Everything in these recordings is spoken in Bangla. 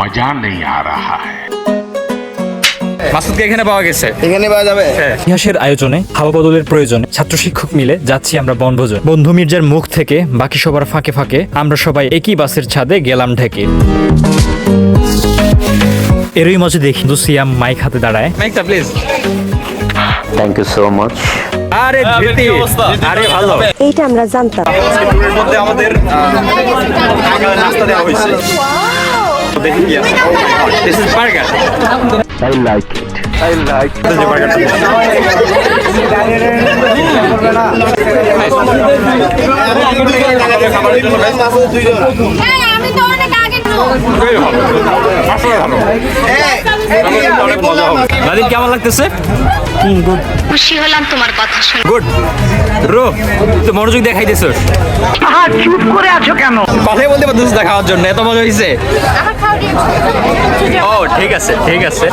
মজা নেই আ ইতিহাসের আয়োজনে হাওয়া বদলের প্রয়োজনে ছাত্র শিক্ষক মিলে যাচ্ছি আমরা বনভোজন। বন্ধু মির্জার মুখ থেকে বাকি সবার ফাঁকে ফাঁকে আমরা সবাই একই বাসের ছাদে গেলাম ঢেকে। এরই মাঝে দেখি দুসিয়াম মাইক হাতে দাঁড়ায়। মাইকটা please thank you so much আরে হ্যাঁ, ধৃতি। আরে ভালো। এইটা আমরা জানতাম। আমাদের নাস্তা দেওয়া হয়েছে। দেখি কি আছে this is burger I like it I like যে বার্গারটা হ্যাঁ আমি তো অনেক আগে নাদিম কেমন লাগতেছে খুশি হলাম তোমার কথা শুনে। গুড রো তো মনোযোগ দেখাই দিছস চুপ করে আছো কেন? কথাই বলতে পারছিস না খাওয়ার জন্য এত মজা দিয়ে ও ঠিক আছে ঠিক আছে।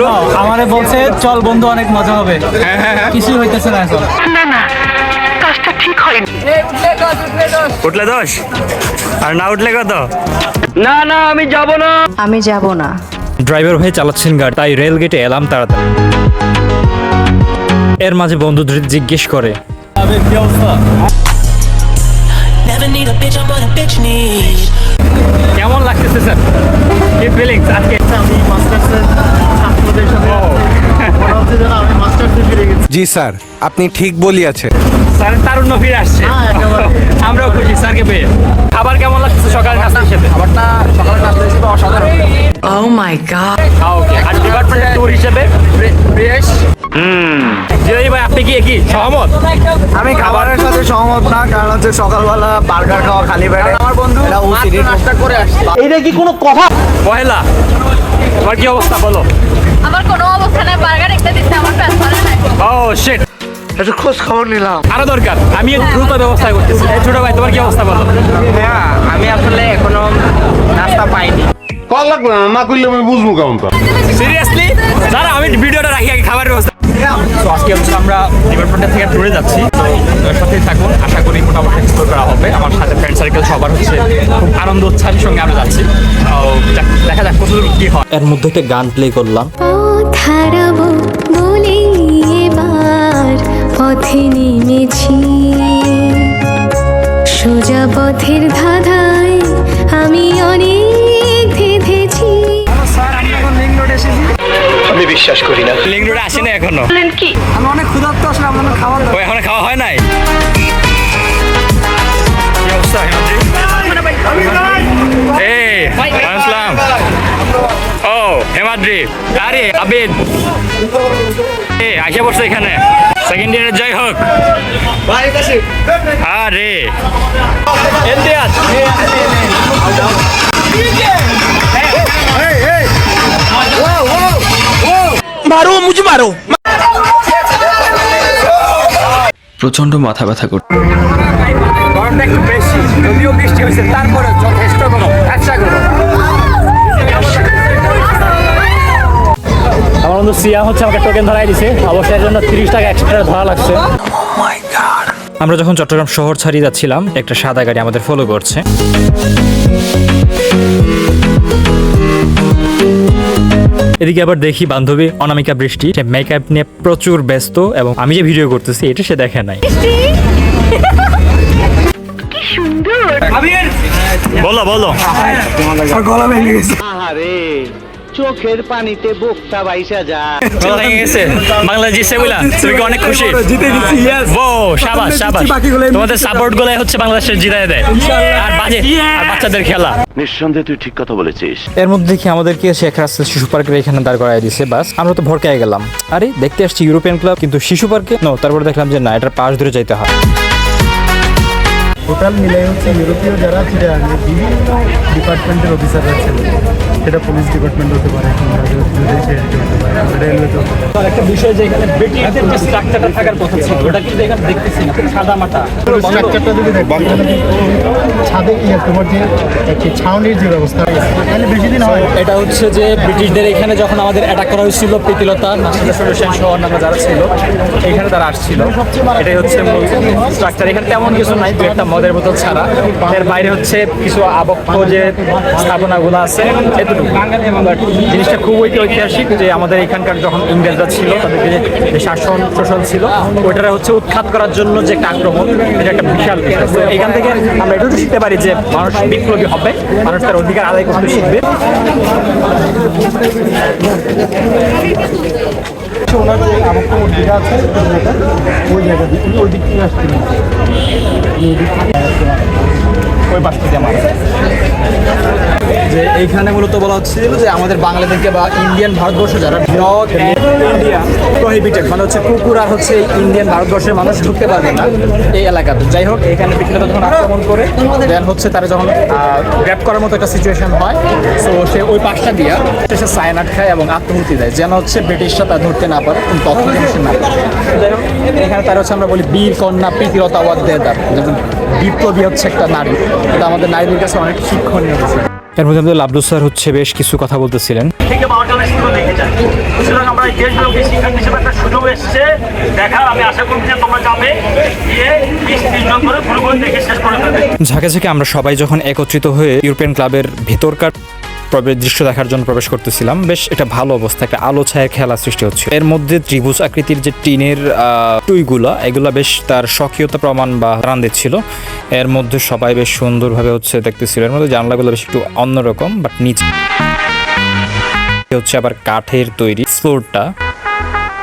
রো আমারে বলছে চল বন্ধু অনেক মজা হবে। হ্যাঁ হ্যাঁ হ্যাঁ। কিছুই হইতেছে না এখন। উঠলে দশ? আর না উঠলে কত? আমি যাব না। ড্রাইভার হয়ে চালাচ্ছেন গাড়ি তাই রেল গেটে এলাম তাড়াতাড়ি। এর মাঝে বন্ধু ধৃত জিজ্ঞেস করে. কেমন লাগতেছে স্যার কি ফিলিংস আজকে আমি মাস্টার্সের ছাত্রদের সাথে মনে হচ্ছে যেন আমি মাস্টার্সে ফিরে গেছি জি স্যার আপনি ঠিক বলিয়াছেন। স্যার তারুণ্য ফিরে আসছে। আমরাও খুশি স্যারকে পেয়ে। খাবার কেমন লাগছে সকালের নাস্তা হিসেবে খাবারটা সকালের নাস্তা হিসেবে অসাধারণ। Oh my god. ওকে আর ডিপার্টমেন্টের ট্যুর হিসেবে ফ্রেশ হুম ভাই আপনি কি কি সহমত? আমি খাবারের সাথে সহমত না কারণ হচ্ছে সকালবেলা বার্গার খাওয়া খালি পেটে। আমার বন্ধু নাস্তা করে আসছে। পহেলা তোমার কি অবস্থা বলো? আমার কোনো অবস্থা নাই বার্গার একটা দিতে আমার পেট ভরে নাই। ও শিট একটু খোঁজ খবর নিলাম। আরও দরকার আমি দ্রুত ব্যবস্থা করতেছি। ছোট ভাই তোমার কি অবস্থা বলো? আমি আসলে এখনও নাস্তা পাইনি। কল লাগবে না না করলে আমি বুঝব কেমন তো। সিরিয়াসলি দাঁড়া আমি ভিডিওটা রাখি আগে খাবারের ব্যবস্থা তো আজকে হচ্ছে আমরা ডিপার্টমেন্টের থেকে ট্যুরে যাচ্ছি। তো সাথেই থাকুন। আশা করি মোটামুটি এক্সপ্লোর করা হবে। আমার সাথে ফ্রেন্ড সার্কেল সবার হচ্ছে খুব আনন্দ উৎসাহের সঙ্গে আমরা যাচ্ছি। দেখা যাক কতদূর কি হয়। এর মধ্যে একটা গান প্লে করলাম। পথ বলে এবার পথে নেমেছি। সোজা পথের ধাঁধায় আমি অনেক লিঙ্ক রোডে আসেনি এখনও। আমি অনেক ক্ষুধার্ত আসলে আমার ও এখনও খাওয়া হয় নাই? কি? এই আসসালাম ও হেমাদ্রি। আরে আবিদ। এ পড়ছে এখানে? সেকেন্ড ইয়ারের জয় হোক। আরে। ইমতিয়াজ প্রচণ্ড মাথা ব্যথা করছে। গরমটা একটু বেশি যদিও বৃষ্টি হয়েছে তারপরে যথেষ্ট কোনো ব্যবসা করো আমার বন্ধু সিয়া হচ্ছে আমাকে টোকেন ধরাই দিছে। অবশ্যই এর জন্য তিরিশ টাকা এক্সট্রা ধরা লাগছে। আমরা যখন চট্টগ্রাম শহর ছাড়িয়ে যাচ্ছিলাম একটা সাদা গাড়ি আমাদের ফলো করছে। এদিকে আবার দেখি বান্ধবী অনামিকা বৃষ্টি। সে মেকআপ নিয়ে প্রচুর ব্যস্ত এবং আমি যে ভিডিও করতেছি এটা সে দেখে নাই। বলো বলো। চোখের পানিতে বুকটা বাইসা যায় গেছে। বাংলা জিতছে বলা তুমি অনেক খুশি? জিতে গেছি ইয়েস ও শাবাশ শাবাশ তোমাদের সাপোর্ট গুলাই হচ্ছে বাংলাদেশের জিতায় দেয়। আর বাজে আর বাচ্চাদের খেলা। নিঃসন্দেহে তুই ঠিক কথা বলেছিস। এর মধ্যে দেখি আমাদেরকে শেখ রাসেল শিশু পার্কের এখানে দাঁড় করাই দিছে বাস। আমরা তো ভরকায় গেলাম। আরে দেখতে আসছি ইউরোপিয়ান ক্লাব কিন্তু শিশু পার্কে? নো তারপরে দেখলাম যে না এটার পাশ ধরে যাইতে হয়। টোটাল মিলে হচ্ছে ইউরোপীয় যারা বিভিন্ন ডিপার্টমেন্টের অফিসাররা ছিল সেটা পুলিশ ডিপার্টমেন্ট হতে পারে একটা বিষয় যে এখানে ব্রিটিশদের যে স্ট্রাকচারটা থাকার কথা ছিল ওটা কিন্তু এখানে দেখতেছি না সাদা মাটা। স্ট্রাকচারটা যদি দেখেন এখানে কিন্তু ছাদ ছাদে তোমার যে একটি ছাউনির যে ব্যবস্থা তাহলে বেশি দিন হয় এটা হচ্ছে যে ব্রিটিশদের এখানে যখন আমাদের অ্যাটাক করা হয়েছিল প্রীতিলতা নাসির সেন সহ অন্যান্য যারা ছিল এখানে তারা আসছিল। এটাই হচ্ছে স্ট্রাকচার এখানে তেমন কিছু নাই দু একটা মদের বোতল ছাড়া। এর বাইরে হচ্ছে কিছু আবক্ষ যে স্থাপনাগুলো আছে জিনিসটা খুব ঐতি- ঐতিহাসিক যে আমাদের এখানকার যখন ইংরেজরা ছিল, তাদেরকে যে- শাসন শোষণ ছিল, ওইটারা হচ্ছে উৎখাত করার জন্য যে একটা আক্রমণ এটা একটা বিশাল বিষয়। এখান থেকে আমরা এটুকু শিখতে পারি যে মানুষ বিপ্লবী হবে, মানুষ তার অধিকার আদায় করতে শিখবে ওনার যে আমার কোনো দিকে আছে, ওই জায়গা ওই দিক থেকে আসছিলেন এইখানে মূলত বলা হচ্ছিল যে আমাদের বাংলাদেশকে বা ইন্ডিয়ান ভারতবর্ষ যারা নট ইন্ডিয়া প্রহিবিটেড মানে হচ্ছে কুকুর আর হচ্ছে ইন্ডিয়ান ভারতবর্ষের মানুষ ঢুকতে পারবে না এই এলাকাতে। যাই হোক, এখানে বিক্রেতা যখন আক্রমণ করে দেন হচ্ছে তারা যখন গ্র্যাপ করার মতো একটা সিচুয়েশন হয় সো সে ওই পাশটা দিয়া সে সায়নাট খায় এবং আত্মহুতি দেয়, যেন হচ্ছে ব্রিটিশরা তা ধরতে না পারে, কোনো তথ্য না যাই হোক, এখানে তারা হচ্ছে আমরা বলি বীর কন্যা প্রীতিলতা ওয়াদ্দেদার যেমন বিপ্লবী হচ্ছে একটা নারী, এটা আমাদের নারীদের কাছে অনেক শিক্ষণীয় বিষয়। এর মধ্যে আমাদের লাবলু স্যার হচ্ছে বেশ কিছু কথা বলতেছিলেন। থেকে বারোটা স্কুল দেখে যায় সুতরাং আমরা এই দেশগুলোকে শিক্ষা হিসেবে একটা সুযোগ এসছে দেখার। আমি আশা করছি যে তোমরা যাবে গিয়ে বিশ ত্রিশ জন করে পুরো দেখে শেষ করে ফেলবে। ঝাঁকে ঝাঁকে আমরা সবাই যখন একত্রিত হয়ে ইউরোপিয়ান ক্লাবের ভিতরকার প্রবে- দৃশ্য দেখার জন্য প্রবেশ করতেছিলাম। বেশ একটা ভালো অবস্থা, একটা আলো ছায়ের খেলা সৃষ্টি হচ্ছে। এর মধ্যে ত্রিভুজ আকৃতির যে টিনের টুইগুলা, এগুলা বেশ তার স্বকীয়তা প্রমাণ বা রান দিচ্ছিল এর মধ্যে সবাই বেশ সুন্দরভাবে হচ্ছে দেখতেছিল। এর মধ্যে জানলাগুলো বেশ একটু অন্যরকম বাট নিচে হচ্ছে আবার কাঠের তৈরি ফ্লোরটা।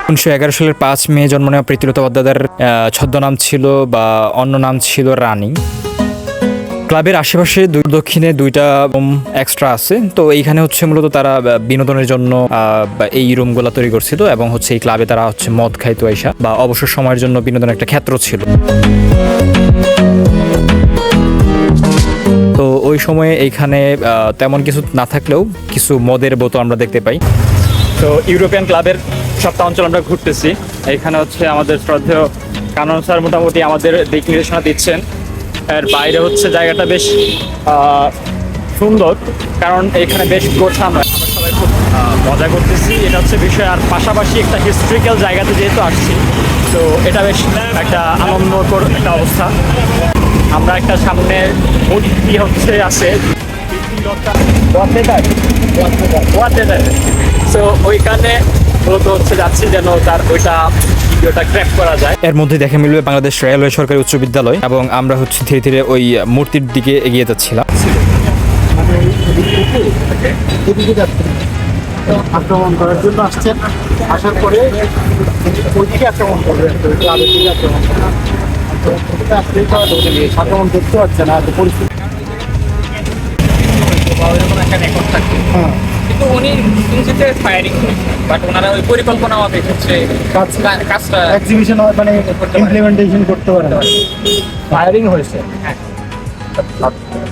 উনিশশো এগারো সালের পাঁচ মে জন্ম নেওয়া প্রীতিলতা ছদ্মনাম ছিল বা অন্য নাম ছিল রানী। ক্লাবের আশেপাশে দক্ষিণে দুইটা রুম এক্সট্রা আছে। তো এইখানে হচ্ছে মূলত তারা বিনোদনের জন্য এই রুমগুলো তৈরি করছিল এবং হচ্ছে এই ক্লাবে তারা হচ্ছে মদ খাইতো আইসা, বা অবসর সময়ের জন্য বিনোদনের একটা ক্ষেত্র ছিল। তো ওই সময়ে এইখানে তেমন কিছু না থাকলেও কিছু মদের বোতল আমরা দেখতে পাই। তো ইউরোপিয়ান ক্লাবের সপ্তাহ অঞ্চল আমরা ঘুরতেছি। এখানে হচ্ছে আমাদের শ্রদ্ধেয় কানন স্যার মোটামুটি আমাদের দিক নির্দেশনা দিচ্ছেন। এর বাইরে হচ্ছে জায়গাটা বেশ সুন্দর। কারণ এখানে বেশ গোছানো আমরা সবাই খুব মজা করতেছি। এটা হচ্ছে বিষয় আর পাশাপাশি একটা হিস্ট্রিক্যাল জায়গাতে যেহেতু আসছি তো এটা বেশ একটা আনন্দকর একটা অবস্থা। আমরা একটা সামনে মূর্তি হচ্ছে আছে। সো ওইখানে মূলত হচ্ছে যাচ্ছি যেন তার ওইটা ভিডিওটা ক্র্যাপ করা যায়। এর মধ্যে দেখে মিলবে বাংলাদেশ রেলওয়ে সরকারি উচ্চ বিদ্যালয় এবং আমরা হচ্ছে ধীরে ধীরে ওই মূর্তির দিকে এগিয়ে যাচ্ছিলাম। আক্রমণ করার জন্য আসছেন। আসার পরে ওইদিকে আক্রমণ করবে। আক্রমণ করবে। আক্রমণ করতে পারছে না তো পরিস্থিতি। হ্যাঁ। কিন্তু উনি ইংরেজিতে ফায়ারিং বাট ওনারা ওই পরিকল্পনা মাফিক হচ্ছে কাজটা এক্সিবিশন মানে ইমপ্লিমেন্টেশন করতে পারে। না ফায়ারিং হয়েছে।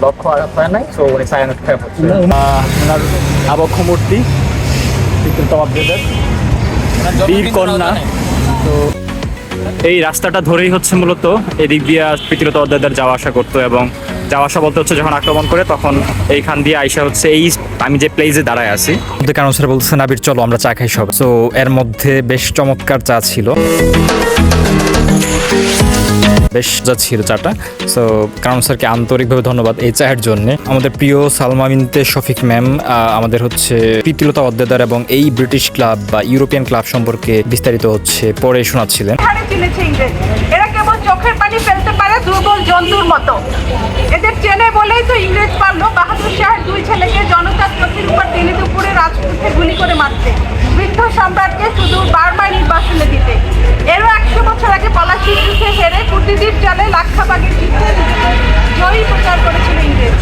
লক্ষ্য আঘাত হয় নাই তো উনি সায়ানট খারাপ হচ্ছে। ওনার আবক্ষ মূর্তি বিক্রেতাবাদ্যদের বীর কন্যা। তো এই রাস্তাটা ধরেই হচ্ছে মূলত এদিক দিয়ে পৃথিবীত অধ্যায়দের যাওয়া আসা করতো এবং যাওয়া আসা বলতে হচ্ছে যখন আক্রমণ করে তখন এইখান দিয়ে আইসা হচ্ছে এই আমি যে প্লেসে দাঁড়ায় আছি। কিন্তু কারণ স্যার বলতেছে নাবির চলো আমরা চা খাই সব। তো এর মধ্যে বেশ চমৎকার চা ছিল। বেশ যা ছিল চাটা। সো কারণ স্যারকে আন্তরিকভাবে ধন্যবাদ এই চায়ের জন্য। আমাদের প্রিয় সালমা মিনতে শফিক ম্যাম আমাদের হচ্ছে প্রীতিলতা অদ্দেদার এবং এই ব্রিটিশ ক্লাব বা ইউরোপিয়ান ক্লাব সম্পর্কে বিস্তারিত হচ্ছে পড়ে শোনাচ্ছিলেন। এরা কেবল চোখের পানি পারে জন্তুর মতো। এদের চেনে বলেই তো ইংরেজ পারল, বাহাদুর শাহের দুই ছেলেকে জনতার চোখের উপর দুপুরে রাজপুতে গুলি করে মারতে। বৃদ্ধ সম্রাটকে শুধু বারবার নির্বাসনে দিতে। এরও একশো বছর আগে পলাশির যুদ্ধে হেরে কুটিদ্বীপ জলে লাক্ষাবাগের যুদ্ধে জয়ী প্রচার করেছিল ইংরেজ।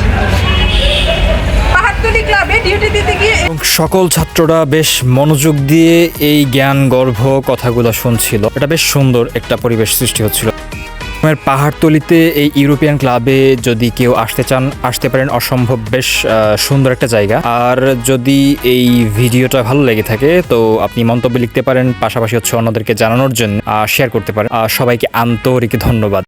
ক্লাবে ডিউটি দিতে গিয়ে সকল ছাত্ররা বেশ মনোযোগ দিয়ে এই জ্ঞান গর্ভ কথাগুলো শুনছিল। এটা বেশ সুন্দর একটা পরিবেশ সৃষ্টি হচ্ছিল। আমার পাহাড়তলিতে এই ইউরোপিয়ান ক্লাবে যদি কেউ আসতে চান, আসতে পারেন অসম্ভব বেশ সুন্দর একটা জায়গা। আর যদি এই ভিডিওটা ভালো লেগে থাকে, তো আপনি মন্তব্য লিখতে পারেন, পাশাপাশি হচ্ছে অন্যদেরকে জানানোর জন্য শেয়ার করতে পারেন। সবাইকে আন্তরিক ধন্যবাদ।